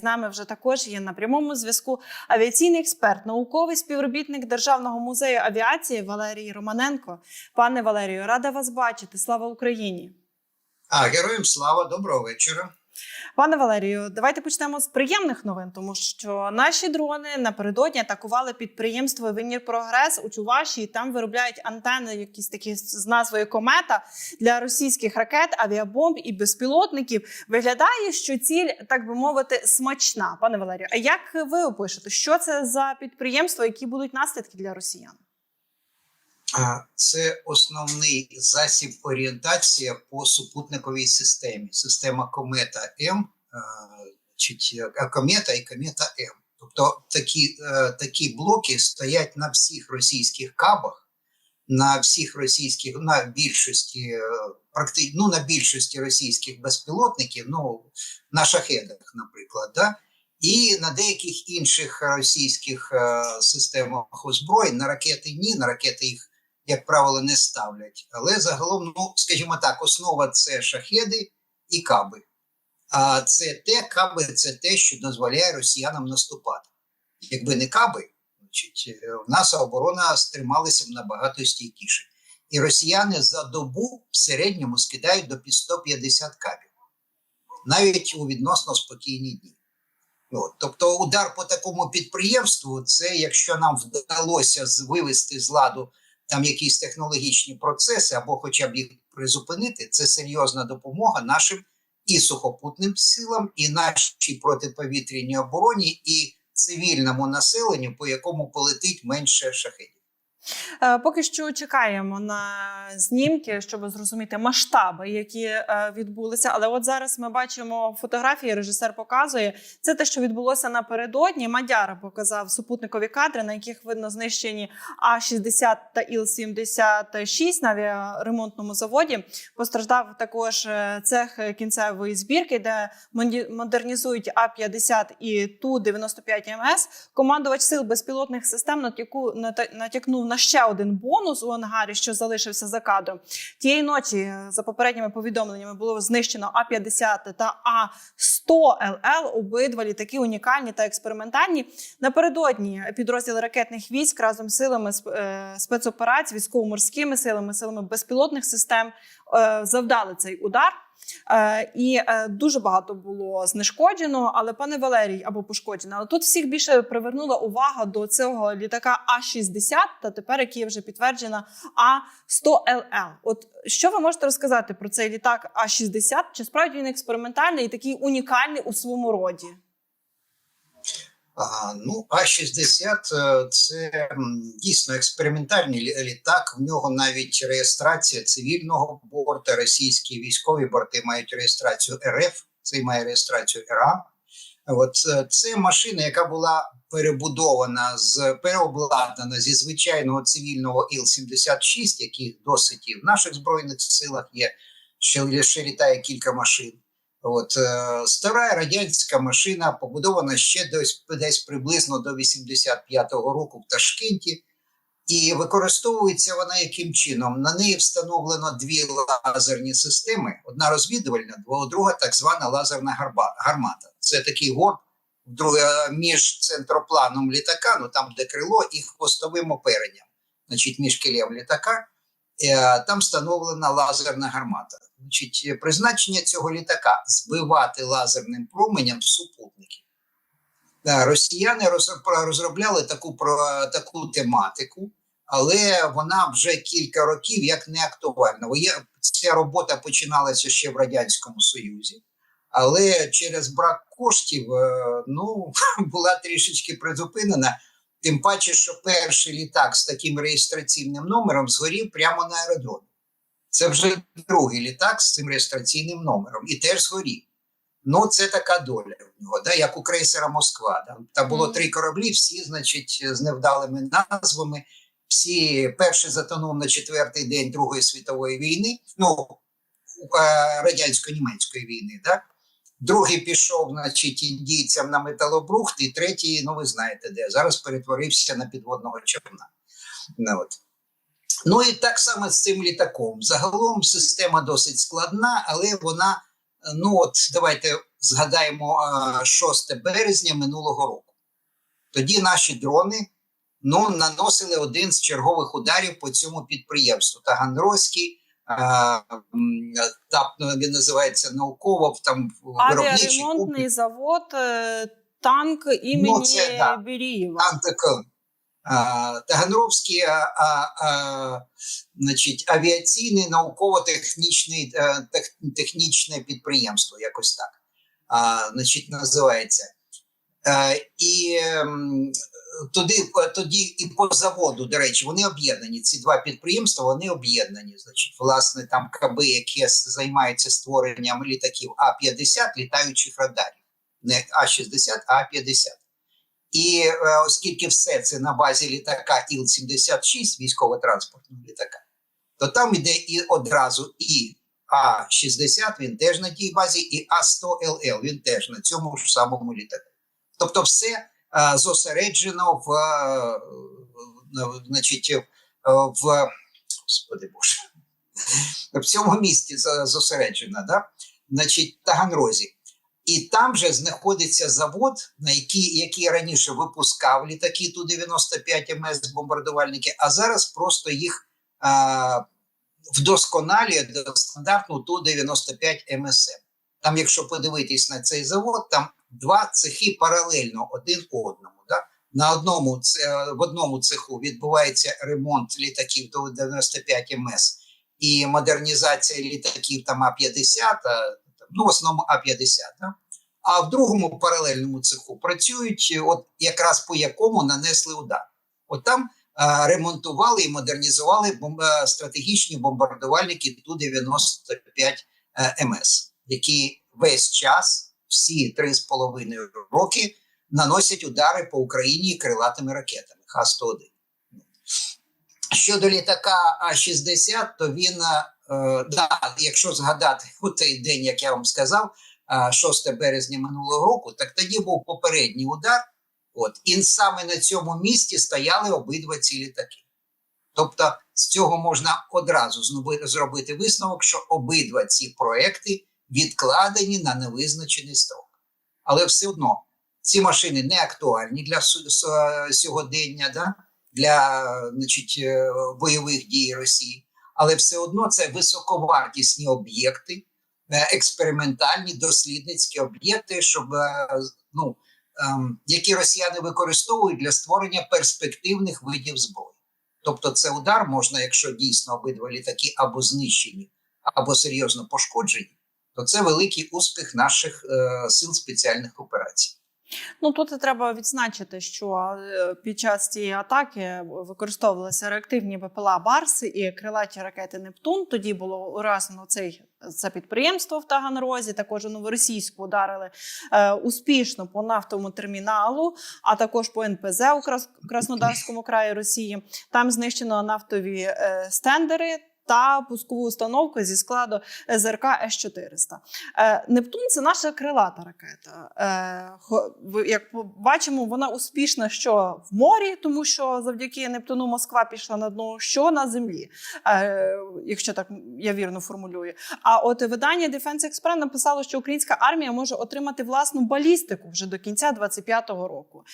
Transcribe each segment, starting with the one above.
з нами вже також є на прямому зв'язку авіаційний експерт, науковий співробітник Державного музею авіації Валерій Романенко. Пане Валерію, рада вас бачити. Слава Україні! А героям слава, доброго вечора. Пане Валерію, давайте почнемо з приємних новин, тому що наші дрони напередодні атакували підприємство Винір Прогрес у Чувашії. Там виробляють антени, якісь такі з назвою комета для російських ракет, авіабомб і безпілотників. Виглядає, що ціль, так би мовити, смачна. Пане Валерію, а як ви опишете, що це за підприємство, які будуть наслідки для росіян? Це основний засіб орієнтації по супутниковій системі. Система Комета М, а, значить, Комета і Комета М. Тобто такі, е, такі блоки стоять на всіх російських кабах, на всіх російських, на більшості, е, практи, ну, на більшості російських безпілотників, ну на шахедах, наприклад, да? і на деяких інших російських е, системах озброєнь на ракети ні, на ракети їх як правило, не ставлять. Але загалом, ну скажімо так, основа це шахеди і каби. А це те, каби це те, що дозволяє росіянам наступати. Якби не каби, значить, в нас оборона стрималася б набагато стійкіше. І росіяни за добу в середньому скидають до 150 кабів, навіть у відносно спокійні дні. От, тобто, удар по такому підприємству, це якщо нам вдалося вивести з ладу там якісь технологічні процеси, або хоча б їх призупинити, це серйозна допомога нашим і сухопутним силам, і нашій протиповітряній обороні, і цивільному населенню, по якому полетить менше шахедів. Е, Поки що чекаємо на знімки, щоб зрозуміти масштаби, які е, відбулися. Але от зараз ми бачимо фотографії. Режисер показує це те, що відбулося напередодні. Мадяра показав супутникові кадри, на яких видно знищені А 60 та Іл 76 на авіаремонтному заводі. Постраждав також е, цех кінцевої збірки, де модернізують А 50 і Ту 95 МС. Командувач сил безпілотних систем натякнув на ще один бонус у ангарі, що залишився за кадром. Тієї ночі, е, за попередніми повідомленнями, було знищено А 50 та А 100 ЛЛ. Обидва літаки унікальні та експериментальні. Напередодні підрозділи ракетних військ разом з силами е, спецоперацій, військово-морськими силами, силами безпілотних систем е, завдали цей удар. Е, і е, дуже багато було знешкоджено, але пане Валерій або пошкоджено. Але тут всіх більше привернула увага до цього літака А-60, та тепер який вже підтверджена А-100ЛЛ. От що ви можете розказати про цей літак А-60? Чи справді він експериментальний і такий унікальний у своєму роді? Ну, А-60 е, це дійсно експериментальний літак. В нього навіть реєстрація цивільного борту, російські військові борти мають реєстрацію РФ, цей має реєстрацію РА. От е, це машина, яка була перебудована з переобладнана зі звичайного цивільного Іл-76, яких досить і в наших збройних силах є. Ще, ще літає кілька машин. От е, стара радянська машина побудована ще десь, десь приблизно до 85-го року в Ташкенті, і використовується вона яким чином? На неї встановлено дві лазерні системи: одна розвідувальна, друга так звана лазерна гармата. Це такий горб друге, між центропланом літака, ну там де крило, і хвостовим оперенням. Значить, між килем літака там встановлена лазерна гармата. Значить, е, призначення цього літака збивати лазерним променем супутників. Да, росіяни розробляли таку, про, таку тематику, але вона вже кілька років як не актуальна. Ця робота починалася ще в Радянському Союзі, але через брак коштів е, ну, була трішечки призупинена. Тим паче, що перший літак з таким реєстраційним номером згорів прямо на аеродромі. Це вже другий літак з цим реєстраційним номером і теж згорів. Ну, це така доля в нього, да, як у крейсера Москва. Да. Там було три кораблі, всі, значить, з невдалими назвами. Всі перший затонув на четвертий день Другої світової війни, ну е, радянсько-німецької війни. Да? Другий пішов, значить, індійцям на металобрухт, і третій, ну ви знаєте, де зараз перетворився на підводного човна. Ну, от. Ну і так само з цим літаком. Загалом система досить складна, але вона, ну от давайте згадаємо е, 6 березня минулого року. Тоді наші дрони ну, наносили один з чергових ударів по цьому підприємству. Таганрозький, м, ТАП ну, він називається науково, там виробничий Авіаремонтний завод, е, танк імені Ну, це, да. Бірієва. А, Таганровський а, а, а, значить, авіаційне науково-технічне тех, технічне підприємство, якось так а, значить, називається. Е, і туди, тоді і по заводу, до речі, вони об'єднані. Ці два підприємства вони об'єднані. Значить, власне, там КБ, яке займається створенням літаків А-50, літаючих радарів. Не А-60, а А-50. І е, оскільки все це на базі літака Іл-76, військово-транспортного літака, то там іде і одразу і А-60, він теж на тій базі, і А-100ЛЛ, він теж на цьому ж самому літаку. Тобто, все е, зосереджено в, е, в- значить, е, в господи Боже, в цьому місті зосереджено, да? значить, Таганрозі. І там же знаходиться завод, на який, який раніше випускав літаки Ту-95 МС бомбардувальники, а зараз просто їх а, вдосконалює до стандартну Ту-95 МСМ. Там, якщо подивитись на цей завод, там два цехи паралельно один одному. Да? На одному в одному цеху відбувається ремонт літаків Ту-95 МС і модернізація літаків там А-50, ну в основному А-50. Да? А в другому паралельному цеху працюють, от якраз по якому нанесли удар. От там е, ремонтували і модернізували бом- е, стратегічні бомбардувальники Ту-95 е, МС, які весь час, всі три з половиною роки, наносять удари по Україні крилатими ракетами Х-101. Щодо літака А-60, то він, е, да, якщо згадати у той день, як я вам сказав, 6 березня минулого року, так тоді був попередній удар. От, і саме на цьому місці стояли обидва ці літаки. Тобто, з цього можна одразу зробити висновок, що обидва ці проекти відкладені на невизначений строк. Але все одно ці машини не актуальні для сьогодення, да? для значить, е, бойових дій Росії, але все одно це високовартісні об'єкти е, експериментальні дослідницькі об'єкти, щоб е, ну, ем, які росіяни використовують для створення перспективних видів зброї. Тобто, це удар можна, якщо дійсно обидва літаки або знищені, або серйозно пошкоджені, то це великий успіх наших е, сил спеціальних операцій. Ну тут і треба відзначити, що е, під час цієї атаки використовувалися реактивні БПЛА Барси і крилаті ракети Нептун. Тоді було уразено цей це підприємство в Таганрозі. Також новоросійську ударили е, успішно по нафтовому терміналу, а також по НПЗ у Крас- Краснодарському краї Росії. Там знищено нафтові е, стендери. Та пускову установку зі складу ЗРК С-400. Е, Нептун це наша крилата ракета. Е, Як бачимо, вона успішна що в морі, тому що завдяки Нептуну Москва пішла на дно, що на землі, е, якщо так я вірно формулюю. А от видання Defense Express написало, що українська армія може отримати власну балістику вже до кінця 2025 року.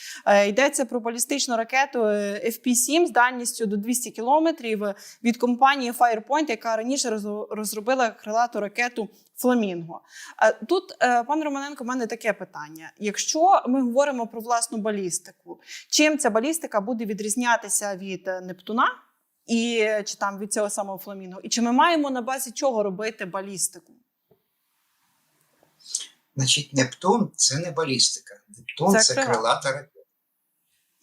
Йдеться про балістичну ракету е, FP-7 з дальністю до 200 кілометрів від компанії Firepoint, яка раніше розробила крилату ракету Фламінго. Е, Тут, е, пан Романенко, в мене таке питання: якщо ми говоримо про власну балістику, чим ця балістика буде відрізнятися від е, Нептуна? І чи там від цього самого фламінго, і чи ми маємо на базі чого робити балістику? Значить, Нептун це не балістика. Нептун Це це, крила. крилата ракета.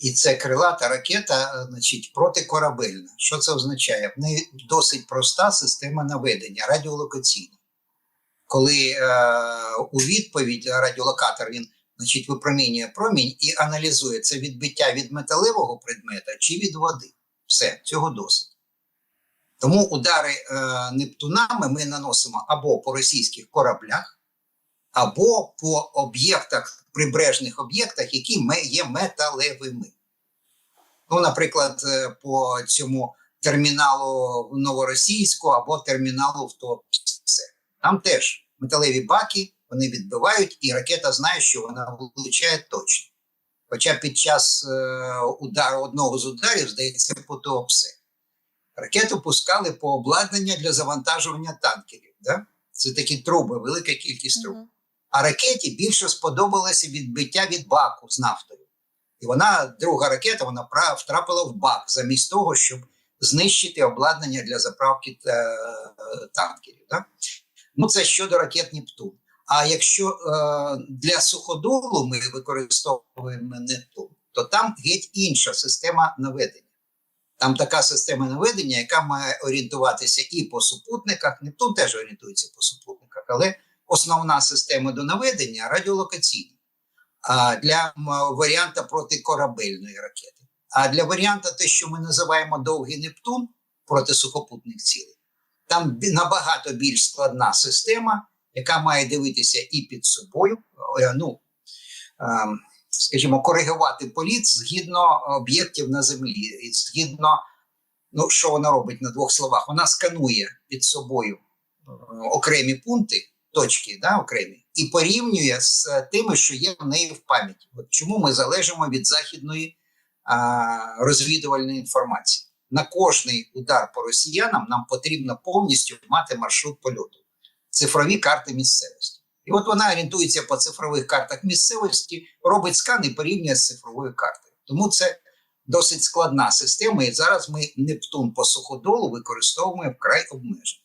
І це крилата ракета, е, значить, протикорабельна. Що це означає? В неї досить проста система наведення радіолокаційна. Коли е, у відповідь радіолокатор він значить, випромінює промінь і аналізує це відбиття від металевого предмета чи від води. Все, цього досить. Тому удари е, Нептунами ми наносимо або по російських кораблях, або по об'єктах, прибережних об'єктах, які є металевими. Ну, наприклад, е, по цьому терміналу новоросійську або терміналу в Туапсе. Там теж металеві баки, вони відбивають, і ракета знає, що вона влучає точно. Хоча під час е, удару одного з ударів, здається, по Туапсе, ракету пускали по обладнання для завантажування танкерів. Да? Це такі труби, велика кількість труб. А ракеті більше сподобалося відбиття від баку з нафтою. І вона, друга ракета, вона втрапила в бак замість того, щоб знищити обладнання для заправки е, танкерів. Да? Ну, це щодо ракет Нептун. А якщо е, для суходолу ми використовуємо Нептун, то там геть інша система наведення. Там така система наведення, яка має орієнтуватися і по супутниках. Нептун теж орієнтується по супутниках, але основна система до наведення радіолокаційна. Для варіанта протикорабельної ракети. А для варіанта, те, що ми називаємо довгий Нептун проти сухопутних цілей, там набагато більш складна система, яка має дивитися і під собою, е, ну ем, скажімо, коригувати політ згідно об'єктів на землі, і згідно, ну що вона робить на двох словах? Вона сканує під собою е, окремі пункти, точки, да, окремі, і порівнює з тими, що є в неї в пам'яті. От чому ми залежимо від західної а, розвідувальної інформації? На кожний удар по росіянам нам потрібно повністю мати маршрут польоту, цифрові карти місцевості. І от вона орієнтується по цифрових картах місцевості, робить скан і порівнює з цифровою картою. Тому це досить складна система. І зараз ми Нептун по суходолу використовуємо вкрай обмежено.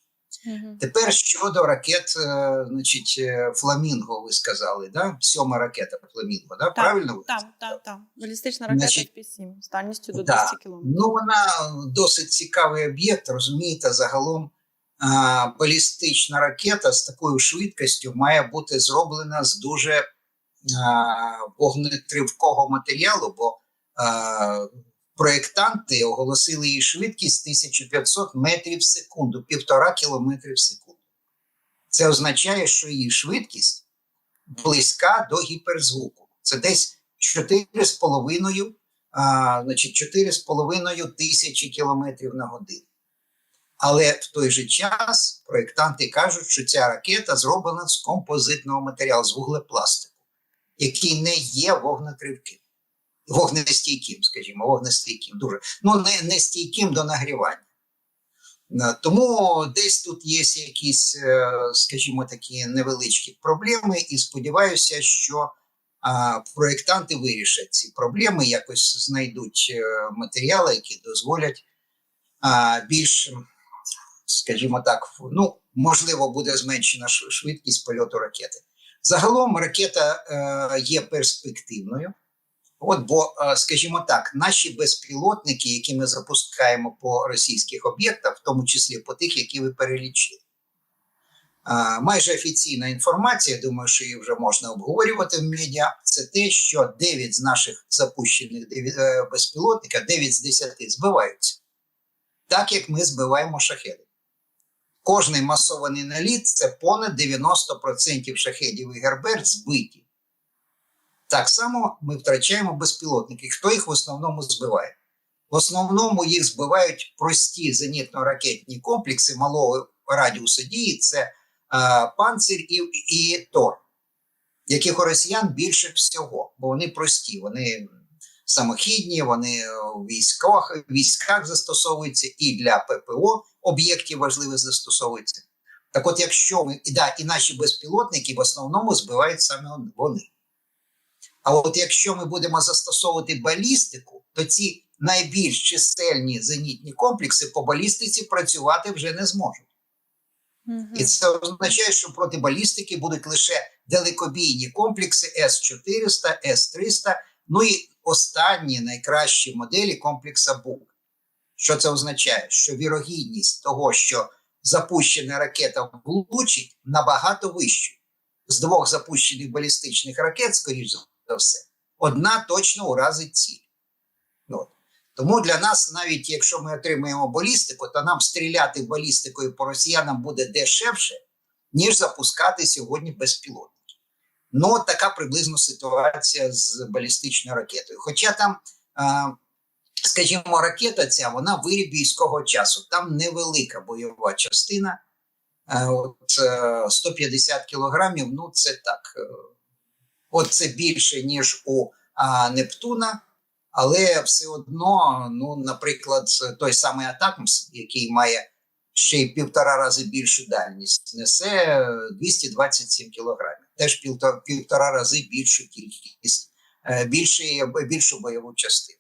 Тепер щодо ракет, е, значить, е, Фламінго, ви сказали, да? Сьома ракета Фламінго, да? правильно? ви Там, там, там. Балістична ракета Значить, P-7 з дальністю до да. 200 кілометрів. Ну, вона досить цікавий об'єкт. Розумієте, загалом а, балістична ракета з такою швидкістю має бути зроблена з дуже а, вогнетривкого матеріалу, бо а, проєктанти оголосили її швидкість 1500 метрів в секунду, півтора кілометри в секунду. Це означає, що її швидкість близька до гіперзвуку. Це десь 4,5 а, значить, 4,5 тисячі кілометрів на годину. Але в той же час проєктанти кажуть, що ця ракета зроблена з композитного матеріалу, з вуглепластику, який не є вогнетривким, вогнестійким, скажімо, вогнестійким, дуже ну не, не стійким до нагрівання. Е, Тому десь тут є якісь, е, скажімо, такі невеличкі проблеми, і сподіваюся, що а, проєктанти вирішать ці проблеми, якось знайдуть е, матеріали, які дозволять більш, скажімо так, ну, можливо, буде зменшена швидкість польоту ракети. Загалом ракета е, є перспективною. От, бо, е, скажімо так, наші безпілотники, які ми запускаємо по російських об'єктах, в тому числі по тих, які ви перелічили. Майже офіційна інформація, думаю, що її вже можна обговорювати в медіа. Це те, що 9 з наших запущених е, 9 з 10 збиваються, так як ми збиваємо шахеди. Кожний масований наліт це понад 90% шахедів і гербер збиті. Так само ми втрачаємо безпілотники. Хто їх в основному збиває? В основному їх збивають прості зенітно-ракетні комплекси малого радіусу дії. Це е, панцир і, і Тор, яких у росіян більше всього, бо вони прості, вони самохідні, вони в військах, військах застосовуються і для ППО об'єктів важливих застосовуються. Так от, якщо ми і, да, і наші безпілотники в основному збивають саме вони. А от якщо ми будемо застосовувати балістику, то ці найбільш чисельні зенітні комплекси по балістиці працювати вже не зможуть. Мгм. І це означає, що проти балістики будуть лише далекобійні комплекси С-400, С-300, ну і останні найкращі моделі комплекса БУК. Що це означає? Що вірогідність того, що запущена ракета влучить, набагато вища. З двох запущених балістичних ракет, скоріш за все, одна точно уразить ціль. От. Тому для нас, навіть якщо ми отримаємо балістику, то нам стріляти балістикою по росіянам буде дешевше, ніж запускати сьогодні безпілотники. Ну, така приблизно ситуація з балістичною ракетою. Хоча там, скажімо, ракета ця вона виріб військового часу, там невелика бойова частина. Е, От е, 150 кілограмів, ну це так. От це більше, ніж у а, Нептуна, але все одно, ну, наприклад, той самий Атакмс, який має ще й півтора рази більшу дальність, несе 227 кілограмів. Теж півтора, півтора рази більшу кількість, е, більший, більшу бойову частину.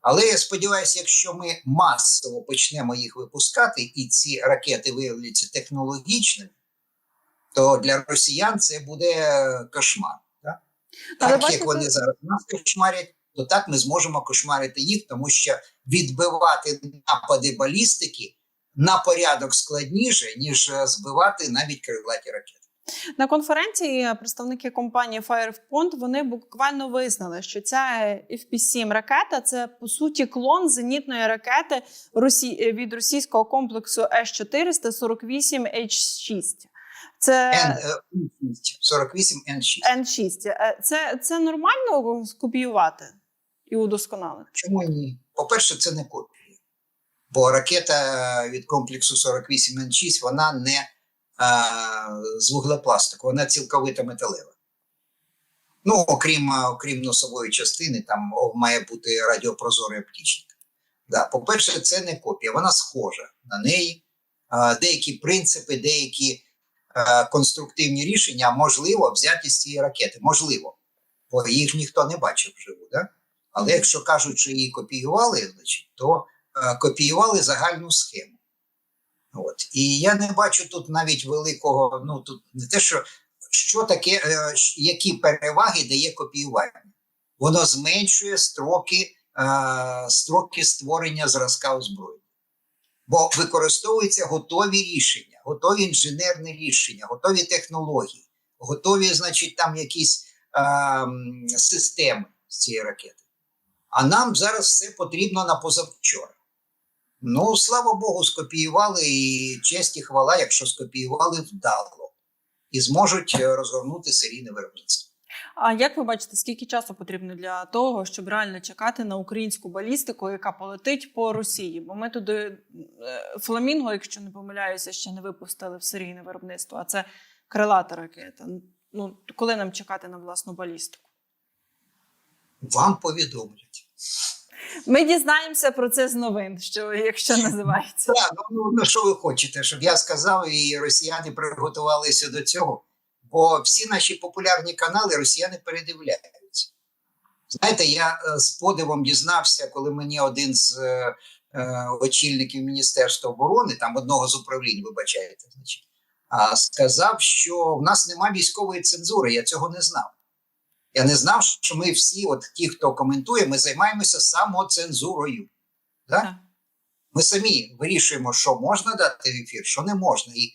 Але я сподіваюся, якщо ми масово почнемо їх випускати, і ці ракети виявляться технологічними, то для росіян це буде кошмар. Так, Але так бачите- як вони зараз нас кошмарять, то так ми зможемо кошмарити їх, тому що відбивати напади балістики на порядок складніше, ніж е, збивати навіть крилаті ракети. На конференції представники компанії Firepond вони буквально визнали, що ця FP-7 ракета це по суті клон зенітної ракети від російського комплексу С-400 48 H6. Це Н 48 Н6. Н6. Е, Це, це нормально скопіювати і удосконалити. Чому ні? По-перше, це не копія. Бо ракета від комплексу 48 Н6 вона не а, з вуглепластику, вона цілковито металева. Ну, окрім, окрім носової частини, там має бути радіопрозорий оптічник. Да, по-перше, це не копія, вона схожа на неї. А, деякі принципи, деякі конструктивні рішення можливо взяти з цієї ракети. Можливо, бо їх ніхто не бачив вживу. Да? Але якщо кажуть, що її копіювали, значить, то е, копіювали загальну схему. От. І я не бачу тут навіть великого, ну тут не те, що що таке, е, які переваги дає копіювання. Воно зменшує строки, е, строки створення зразка озброєння. Бо використовуються готові рішення, готові інженерні рішення, готові технології, готові, значить, там якісь е, системи з цієї ракети. А нам зараз все потрібно на позавчора. Ну, слава Богу, скопіювали і честь і хвала, якщо скопіювали вдало, і зможуть е, розгорнути серійне виробництво. А як ви бачите, скільки часу потрібно для того, щоб реально чекати на українську балістику, яка полетить по Росії? Бо ми туди е, фламінго, якщо не помиляюся, ще не випустили в серійне виробництво, а це крилата ракета. Ну коли нам чекати на власну балістику? Вам повідомлять. Ми дізнаємося про це з новин, що якщо називається. Так, ну, ну, ну що ви хочете, щоб я сказав, і росіяни приготувалися до цього. Бо всі наші популярні канали росіяни передивляються. Знаєте, я е, з подивом дізнався, коли мені один з е, е, очільників Міністерства оборони, там одного з управлінь, вибачаєте, значить, сказав, що в нас немає військової цензури. Я цього не знав. Я не знав, що ми всі, от ті, хто коментує, ми займаємося самоцензурою. Так. Ми самі вирішуємо, що можна дати в ефір, що не можна. І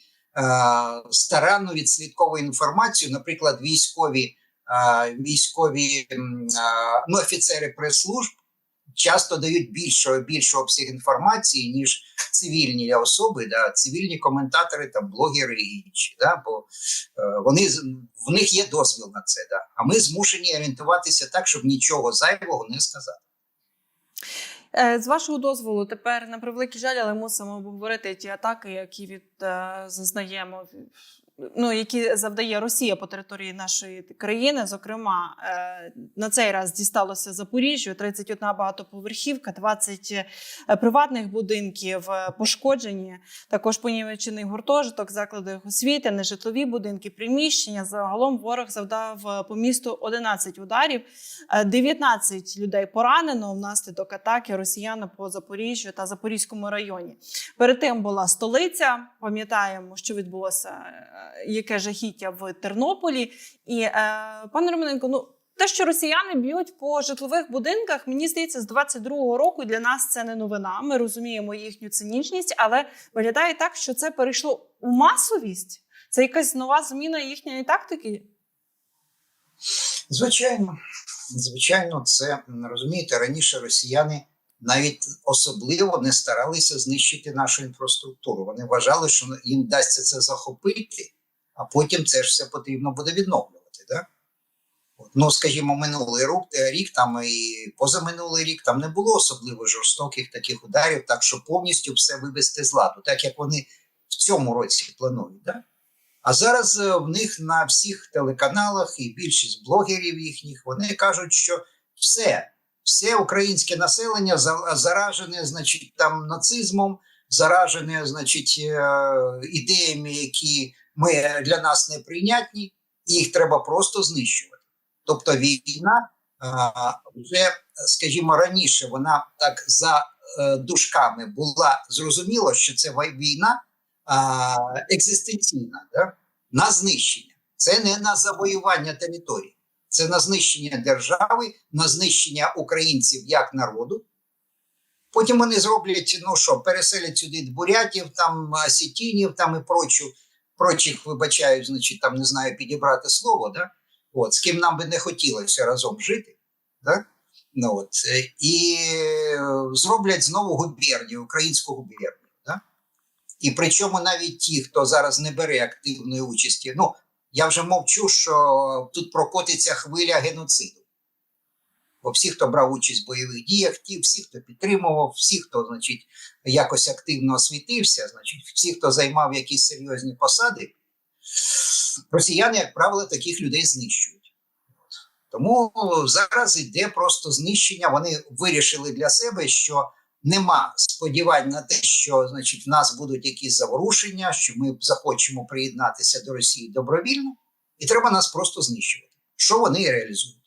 старанно відслідковуємо інформацію, наприклад, військові, е, військові е, ну, офіцери прес-служб часто дають більше, більше обсяг інформації, ніж цивільні особи, да, цивільні коментатори, там, блогери і інші. Да, бо е, вони, в них є дозвіл на це. Да, а ми змушені орієнтуватися так, щоб нічого зайвого не сказати. Е, З вашого дозволу, тепер на превеликий жаль, але мусимо обговорити ті атаки, які від е, зазнаємо. Ну, які завдає Росія по території нашої країни. Зокрема, е, на цей раз дісталося Запоріжжю 31 багатоповерхівка, 20 е, приватних будинків е, пошкоджені. Також понівечений гуртожиток, заклади освіти, нежитлові будинки, приміщення. Загалом ворог завдав по місту 11 ударів. Е, 19 людей поранено внаслідок атаки росіян по Запоріжжю та Запорізькому районі. Перед тим була столиця. Пам'ятаємо, що відбулося яке жахіття в Тернополі. І е, пане Романенко, ну. Те, що росіяни б'ють по житлових будинках, мені здається, з 22-го року для нас це не новина. Ми розуміємо їхню цинічність, але виглядає так, що це перейшло у масовість. Це якась нова зміна їхньої тактики. Звичайно, звичайно, це розумієте, раніше росіяни навіть особливо не старалися знищити нашу інфраструктуру. Вони вважали, що їм вдасться це захопити, а потім це ж все потрібно буде відновлювати. Да? От, Ну, скажімо, минулий рік, рік там і позаминулий рік там не було особливо жорстоких таких ударів, так що повністю все вивести з ладу, так як вони в цьому році планують. Да? А зараз е, в них на всіх телеканалах і більшість блогерів їхніх вони кажуть, що все, все українське населення заражене, значить, там нацизмом, заражене, значить, е, ідеями, які ми для нас неприйнятні, і їх треба просто знищувати. Тобто війна а, вже, скажімо, раніше вона так за е, дужками була зрозуміло, що це війна екзистенційна, да? на знищення. Це не на завоювання території, це на знищення держави, на знищення українців як народу. Потім вони зроблять, ну що, переселять сюди бурятів, там сітінів, там і прочу, прочих, вибачаю, значить, там не знаю підібрати слово, да? от, з ким нам би не хотілося разом жити. Да? Ну, от, е, і е, зроблять знову губернію, українську губернію. Да? І причому навіть ті, хто зараз не бере активної участі, ну я вже мовчу, що тут прокотиться хвиля геноциду. Бо всі, хто брав участь в бойових діях, ті, всі, хто підтримував, всі, хто значить, якось активно освітився, значить, всі, хто займав якісь серйозні посади, росіяни, як правило, таких людей знищують. Тому зараз йде просто знищення. Вони вирішили для себе, що нема сподівань на те, що значить, в нас будуть якісь заворушення, що ми захочемо приєднатися до Росії добровільно, і треба нас просто знищувати. Що вони реалізують.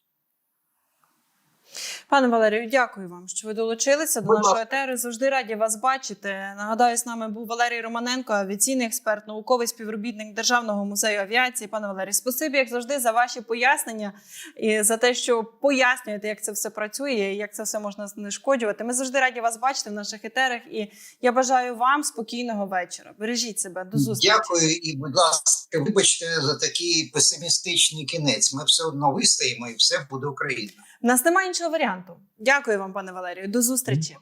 Пане Валерію, дякую вам, що ви долучилися до нашої етери. Завжди раді вас бачити. Нагадаю, з нами був Валерій Романенко, авіаційний експерт, науковий співробітник Державного музею авіації. Пане Валерій, спасибі, як завжди, за ваші пояснення і за те, що пояснюєте, як це все працює, і як це все можна знешкоджувати. Ми завжди раді вас бачити в наших етерах. І я бажаю вам спокійного вечора. Бережіть себе до зустрічі. Дякую і, будь ласка, вибачте за такий песимістичний кінець. Ми все одно вистоїмо і все буде Україна. Нас немає іншого варіанту. Дякую вам, пане Валерію. До зустрічі.